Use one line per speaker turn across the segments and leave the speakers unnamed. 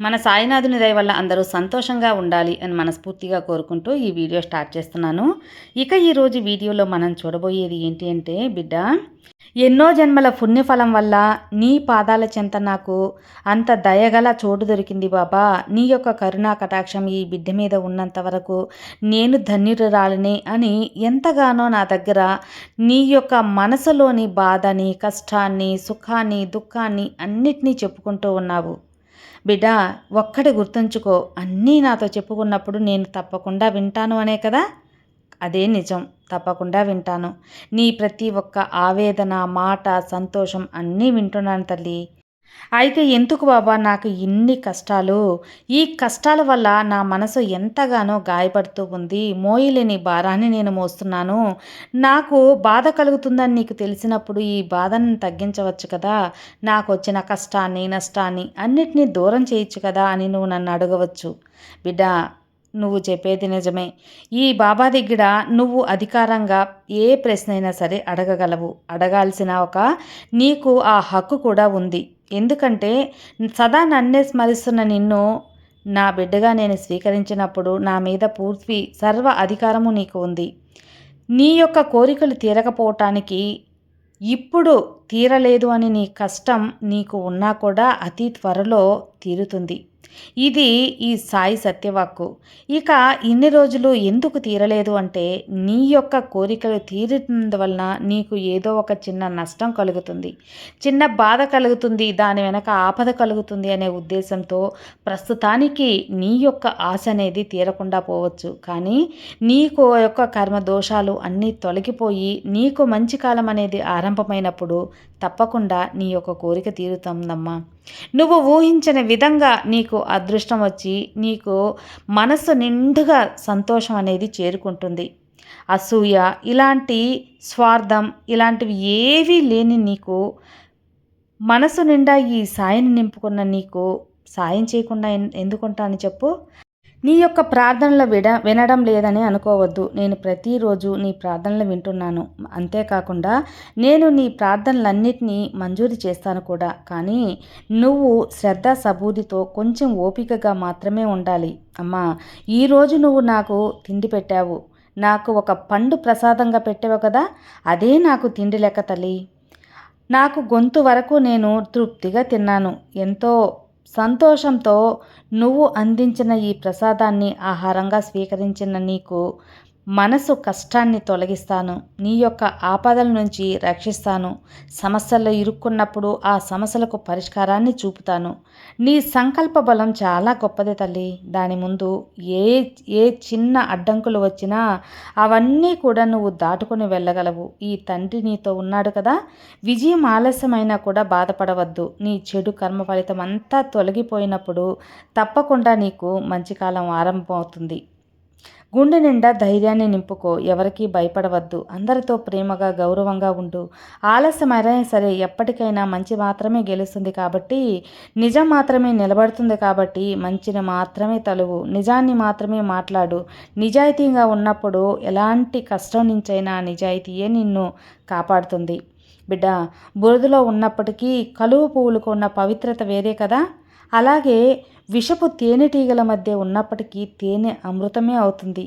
మన సాయినాథుని దయ వల్ల అందరూ సంతోషంగా ఉండాలి అని మనస్ఫూర్తిగా కోరుకుంటూ ఈ వీడియో స్టార్ట్ చేస్తున్నాను. ఇక ఈరోజు వీడియోలో మనం చూడబోయేది ఏంటి అంటే బిడ్డ ఎన్నో జన్మల పుణ్యఫలం వల్ల నీ పాదాల చెంత నాకు అంత దయగల చోటు దొరికింది బాబా. నీ యొక్క కరుణా కటాక్షం ఈ బిడ్డ మీద ఉన్నంత వరకు నేను ధన్యురాలని అని ఎంతగానో నా దగ్గర నీ యొక్క మనసులోని బాధని కష్టాన్ని సుఖాన్ని దుఃఖాన్ని అన్నిటినీ చెప్పుకుంటూ ఉన్నావు. బిడ్డ ఒక్కటి గుర్తుంచుకో అన్నీ నాతో చెప్పుకున్నప్పుడు నేను తప్పకుండా వింటాను అనే కదా? అదే నిజం తప్పకుండా వింటాను. నీ ప్రతి ఒక్క ఆవేదన మాట సంతోషం అన్నీ వింటున్నాను తల్లి. అయితే ఎందుకు బాబా నాకు ఇన్ని కష్టాలు? ఈ కష్టాల వల్ల నా మనసు ఎంతగానో గాయపడుతూ ఉంది. మోయలేని భారాన్ని నేను మోస్తున్నాను. నాకు బాధ కలుగుతుందని నీకు తెలిసినప్పుడు ఈ బాధను తగ్గించవచ్చు కదా? నాకు వచ్చిన కష్టాన్ని నష్టాన్ని అన్నిటినీ దూరం చేయొచ్చు కదా అని నువ్వు నన్ను అడగవచ్చు. బిడ్డ నువ్వు చెప్పేది నిజమే. ఈ బాబా దగ్గర నువ్వు అధికారంగా ఏ ప్రశ్న అయినా సరే అడగగలవు. అడగాల్సిన ఒక నీకు ఆ హక్కు కూడా ఉంది. ఎందుకంటే సదా నన్నే స్మరిస్తున్న నిన్ను నా బిడ్డగా నేను స్వీకరించినప్పుడు నా మీద పూర్తి సర్వ అధికారము నీకు ఉంది. నీ యొక్క కోరికలు తీరకపోవటానికి ఇప్పుడు తీరలేదు అని నీ కష్టం నీకు ఉన్నా కూడా అతి త్వరలో తీరుతుంది. ఇది ఈ సాయి సత్యవాక్కు. ఇక ఇన్ని రోజులు ఎందుకు తీరలేదు అంటే నీ యొక్క కోరికలు తీరినందువలన నీకు ఏదో ఒక చిన్న నష్టం కలుగుతుంది. చిన్న బాధ కలుగుతుంది దాని వెనక ఆపద కలుగుతుంది అనే ఉద్దేశంతో ప్రస్తుతానికి నీ యొక్క ఆశ అనేది తీరకుండా పోవచ్చు. కానీ నీకు యొక్క కర్మ దోషాలు అన్నీ తొలగిపోయి నీకు మంచి కాలం అనేది ఆరంభమైనప్పుడు తప్పకుండా నీ యొక్క కోరిక తీరుతుందమ్మా నువ్వు ఊహించని విధంగా నీకు అదృష్టం వచ్చి నీకు మనసు నిండుగా సంతోషం అనేది చేరుకుంటుంది. అసూయ ఇలాంటి స్వార్థం ఇలాంటివి ఏవీ లేని నీకు మనసు నిండా ఈ సాయిని నింపుకున్న నీకు సాయం చేయకుండా ఎందుకుంటా అని చెప్పు. నీ యొక్క ప్రార్థనలు విడ వినడం లేదని అనుకోవద్దు. నేను ప్రతిరోజు నీ ప్రార్థనలు వింటున్నాను. అంతేకాకుండా నేను నీ ప్రార్థనలన్నిటినీ మంజూరు చేస్తాను కూడా. కానీ నువ్వు శ్రద్ధ సబూదితో కొంచెం ఓపికగా మాత్రమే ఉండాలి. అమ్మా ఈరోజు నువ్వు నాకు తిండి పెట్టావు. నాకు ఒక పండు ప్రసాదంగా పెట్టావు కదా అదే నాకు తిండి లెక్క తల్లి. నాకు గొంతు వరకు నేను తృప్తిగా తిన్నాను. ఎంతో సంతోషంతో నువ్వు అందించిన ఈ ప్రసాదాన్ని ఆహారంగా స్వీకరించిన నీకు మనసు కష్టాన్ని తొలగిస్తాను. నీ యొక్క ఆపదల నుంచి రక్షిస్తాను. సమస్యల్లో ఇరుక్కున్నప్పుడు ఆ సమస్యలకు పరిష్కారాన్ని చూపుతాను. నీ సంకల్ప బలం చాలా గొప్పది తల్లి. దాని ముందు ఏ ఏ చిన్న అడ్డంకులు వచ్చినా అవన్నీ కూడా నువ్వు దాటుకొని వెళ్ళగలవు. ఈ తండ్రి నీతో ఉన్నాడు కదా. విజయం ఆలస్యమైనా కూడా బాధపడవద్దు. నీ చెడు కర్మ ఫలితం అంతా తొలగిపోయినప్పుడు తప్పకుండా నీకు మంచి కాలం ఆరంభమవుతుంది. గుండె నిండా ధైర్యాన్ని నింపుకో ఎవరికీ భయపడవద్దు. అందరితో ప్రేమగా గౌరవంగా ఉండు. ఆలస్యమైనా సరే ఎప్పటికైనా మంచి మాత్రమే గెలుస్తుంది కాబట్టి నిజం మాత్రమే నిలబడుతుంది కాబట్టి మంచిని మాత్రమే తలువు. నిజాన్ని మాత్రమే మాట్లాడు. నిజాయితీగా ఉన్నప్పుడు ఎలాంటి కష్టం నుంచైనా నిజాయితీయే నిన్ను కాపాడుతుంది. బిడ్డ బురదలో ఉన్నప్పటికీ కలువు పువ్వులకు ఉన్న పవిత్రత వేరే కదా? అలాగే విషపు తేనెటీగల మధ్య ఉన్నప్పటికీ తేనె అమృతమే అవుతుంది.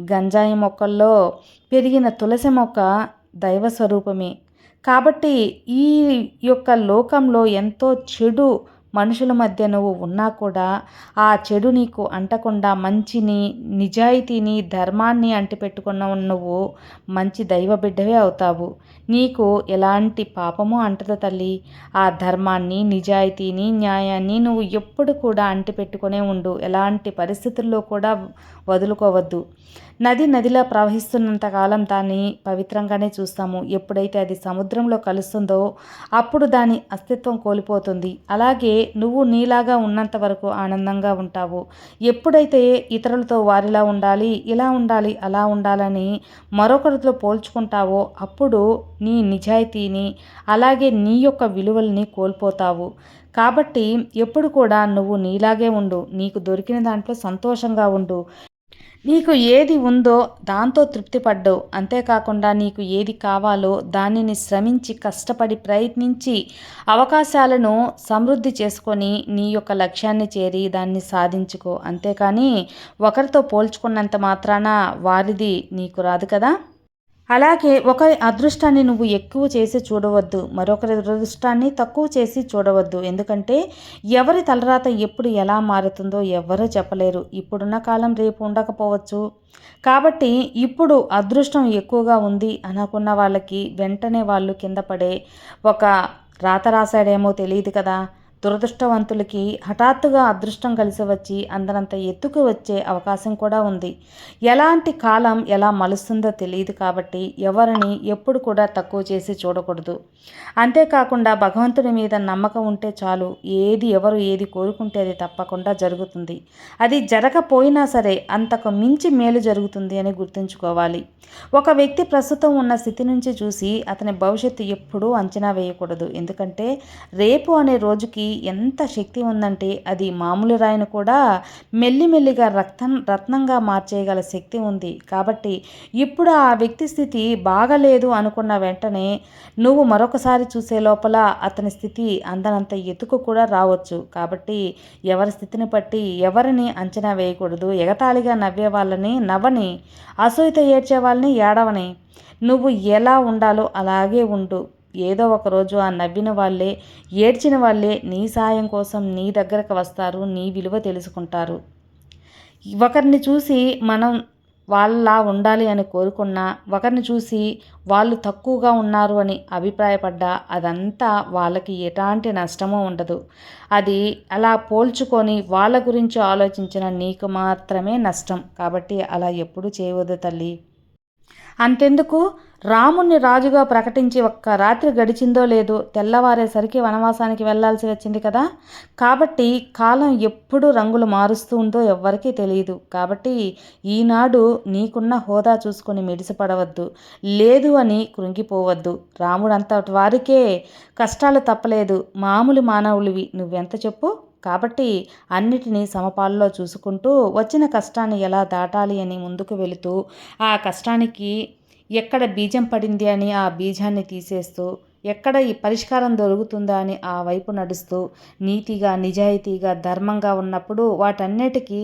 గంజాయి మొక్కల్లో పెరిగిన తులసి మొక్క దైవ స్వరూపమే. కాబట్టి ఈ యొక్క లోకంలో ఎంతో చెడు మనుషుల మధ్య నువ్వు ఉన్నా కూడా ఆ చెడు నీకు అంటకుండా మంచిని నిజాయితీని ధర్మాన్ని అంటిపెట్టుకున్న నువ్వు మంచి దైవ బిడ్డవే అవుతావు. నీకు ఎలాంటి పాపము అంటదు తల్లి. ఆ ధర్మాన్ని నిజాయితీని న్యాయాన్ని నువ్వు ఎప్పుడు కూడా అంటిపెట్టుకునే ఉండు. ఎలాంటి పరిస్థితుల్లో కూడా వదులుకోవద్దు. నది నదిలా ప్రవహిస్తున్నంతకాలం దాన్ని పవిత్రంగానే చూస్తాము. ఎప్పుడైతే అది సముద్రంలో కలుస్తుందో అప్పుడు దాని అస్తిత్వం కోల్పోతుంది. అలాగే నువ్వు నీలాగా ఉన్నంత వరకు ఆనందంగా ఉంటావు. ఎప్పుడైతే ఇతరులతో వారిలా ఉండాలి ఇలా ఉండాలి అలా ఉండాలని మరొకరితో పోల్చుకుంటావో అప్పుడు నీ నిజాయితీని అలాగే నీ యొక్క విలువల్ని కోల్పోతావు. కాబట్టి ఎప్పుడు కూడా నువ్వు నీలాగే ఉండు నీకు దొరికిన దాంట్లో సంతోషంగా ఉండు. నీకు ఏది ఉందో దాంతో తృప్తిపడ్డవు. అంతేకాకుండా నీకు ఏది కావాలో దానిని శ్రమించి కష్టపడి ప్రయత్నించి అవకాశాలను సమృద్ధి చేసుకొని నీ యొక్క లక్ష్యాన్ని చేరి దాన్ని సాధించుకో. అంతేకాని ఒకరితో పోల్చుకున్నంత మాత్రాన వారిది నీకు రాదు కదా? అలాగే ఒకరి అదృష్టాన్ని నువ్వు ఎక్కువ చేసి చూడవద్దు మరొకరి అదృష్టాన్ని తక్కువ చేసి చూడవద్దు. ఎందుకంటే ఎవరి తలరాత ఎప్పుడు ఎలా మారుతుందో ఎవరూ చెప్పలేరు. ఇప్పుడున్న కాలం రేపు ఉండకపోవచ్చు. కాబట్టి ఇప్పుడు అదృష్టం ఎక్కువగా ఉంది అనుకున్న వాళ్ళకి వెంటనే వాళ్ళు కింద పడే ఒక రాత రాశాడేమో తెలియదు కదా. దురదృష్టవంతులకి హఠాత్తుగా అదృష్టం కలిసి వచ్చి అందరంత ఎత్తుకు వచ్చే అవకాశం కూడా ఉంది. ఎలాంటి కాలం ఎలా మలుస్తుందో తెలియదు కాబట్టి ఎవరిని ఎప్పుడు కూడా తక్కువ చేసి చూడకూడదు. అంతేకాకుండా భగవంతుడి మీద నమ్మకం ఉంటే చాలు ఏది ఎవరు ఏది కోరుకుంటే అది తప్పకుండా జరుగుతుంది. అది జరగపోయినా సరే అంతకు మించి మేలు జరుగుతుంది అని గుర్తుంచుకోవాలి. ఒక వ్యక్తి ప్రస్తుతం ఉన్న స్థితి నుంచి చూసి అతని భవిష్యత్తు ఎప్పుడూ అంచనా వేయకూడదు. ఎందుకంటే రేపు అనే రోజుకి ఎంత శక్తి ఉందంటే అది మామూలు రాయిని కూడా మెల్లిమెల్లిగా రక్తం రత్నంగా మార్చేయగల శక్తి ఉంది. కాబట్టి ఇప్పుడు ఆ వ్యక్తి స్థితి బాగలేదు అనుకున్న వెంటనే నువ్వు మరొకసారి చూసే లోపల అతని స్థితి అందనంత ఎత్తుకు కూడా రావచ్చు. కాబట్టి ఎవరి స్థితిని బట్టి ఎవరిని అంచనా వేయకూడదు. ఎగతాళిగా నవ్వే వాళ్ళని నవ్వని అసూయత ఏడ్చే వాళ్ళని ఏడవని. నువ్వు ఎలా ఉండాలో అలాగే ఉండు. ఏదో ఒకరోజు ఆ నవ్విన వాళ్ళే ఏడ్చిన వాళ్ళే నీ సాయం కోసం నీ దగ్గరకు వస్తారు నీ విలువ తెలుసుకుంటారు. ఒకరిని చూసి మనం వాళ్ళలా ఉండాలి అని కోరుకున్నా ఒకరిని చూసి వాళ్ళు తక్కువగా ఉన్నారు అని అభిప్రాయపడ్డా అదంతా వాళ్ళకి ఎలాంటి నష్టమూ ఉండదు. అది అలా పోల్చుకొని వాళ్ళ గురించి ఆలోచించిన నీకు మాత్రమే నష్టం. కాబట్టి అలా ఎప్పుడు చేయవద్దు తల్లి. అంతెందుకు? రాముణ్ణి రాజుగా ప్రకటించి ఒక్క రాత్రి గడిచిందో లేదో తెల్లవారేసరికి వనవాసానికి వెళ్ళాల్సి వచ్చింది కదా. కాబట్టి కాలం ఎప్పుడు రంగులు మారుస్తూ ఉందో ఎవ్వరికీ తెలియదు కాబట్టి ఈనాడు నీకున్న హోదా చూసుకొని మెడిసిపడవద్దు. లేదు అని కృంగిపోవద్దు. రాముడంత వారికే కష్టాలు తప్పలేదు. మామూలు మానవులివి. నువ్వెంత చెప్పు? కాబట్టి అన్నిటినీ సమపాల్లో చూసుకుంటూ వచ్చిన కష్టాన్ని ఎలా దాటాలి అని ముందుకు వెళుతూ ఆ కష్టానికి ఎక్కడ బీజం పడింది అని ఆ బీజాన్ని తీసేస్తూ ఎక్కడ ఈ పరిష్కారం దొరుకుతుందా అని ఆ వైపు నడుస్తూ నీతిగా నిజాయితీగా ధర్మంగా ఉన్నప్పుడు వాటన్నిటికీ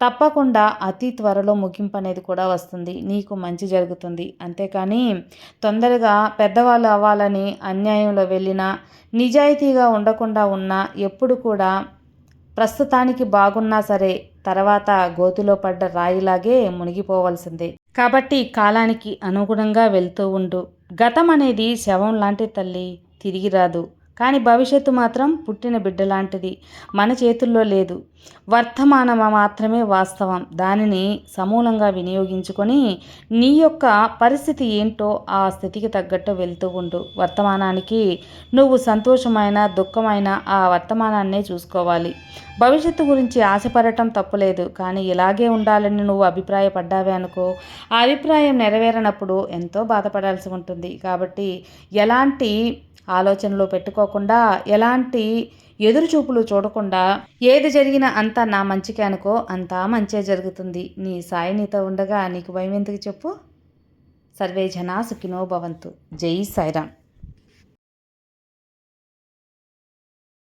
తప్పకుండా అతి త్వరలో ముగింపు అనేది కూడా వస్తుంది. నీకు మంచి జరుగుతుంది. అంతేకాని తొందరగా పెద్దవాళ్ళు అవ్వాలని అన్యాయంలో వెళ్ళినా నిజాయితీగా ఉండకుండా ఉన్నా ఎప్పుడు కూడా ప్రస్తుతానికి బాగున్నా సరే తర్వాత గోతిలో పడ్డ రాయిలాగే మునిగిపోవలసిందే. కాబట్టి కాలానికి అనుగుణంగా వెళ్తూ ఉండు. గతం అనేది శవం లాంటి తల్లి తిరిగి రాదు. కానీ భవిష్యత్తు మాత్రం పుట్టిన బిడ్డ లాంటిది. మన చేతుల్లో లేదు. వర్తమానం మాత్రమే వాస్తవం. దానిని సమూలంగా వినియోగించుకొని నీ యొక్క పరిస్థితి ఏంటో ఆ స్థితికి తగ్గట్టు వెళ్తూ ఉండు. వర్తమానానికి నువ్వు సంతోషమైన దుఃఖమైన ఆ వర్తమానాన్నే చూసుకోవాలి. భవిష్యత్తు గురించి ఆశపడటం తప్పులేదు. కానీ ఇలాగే ఉండాలని నువ్వు అభిప్రాయపడ్డావే అనుకో. ఆ అభిప్రాయం నెరవేరనప్పుడు ఎంతో బాధపడాల్సి ఉంటుంది. కాబట్టి ఎలాంటి ఆలోచనలు పెట్టుకోకుండా ఎలాంటి ఎదురుచూపులు చూడకుండా ఏది జరిగినా అంతా నా మంచికే అనుకో అంతా మంచే జరుగుతుంది. నీ సాయి నీతో ఉండగా నీకు భయం ఎందుకు చెప్పు? సర్వే జనా సుఖినో భవంతు. జై సాయిరామ్.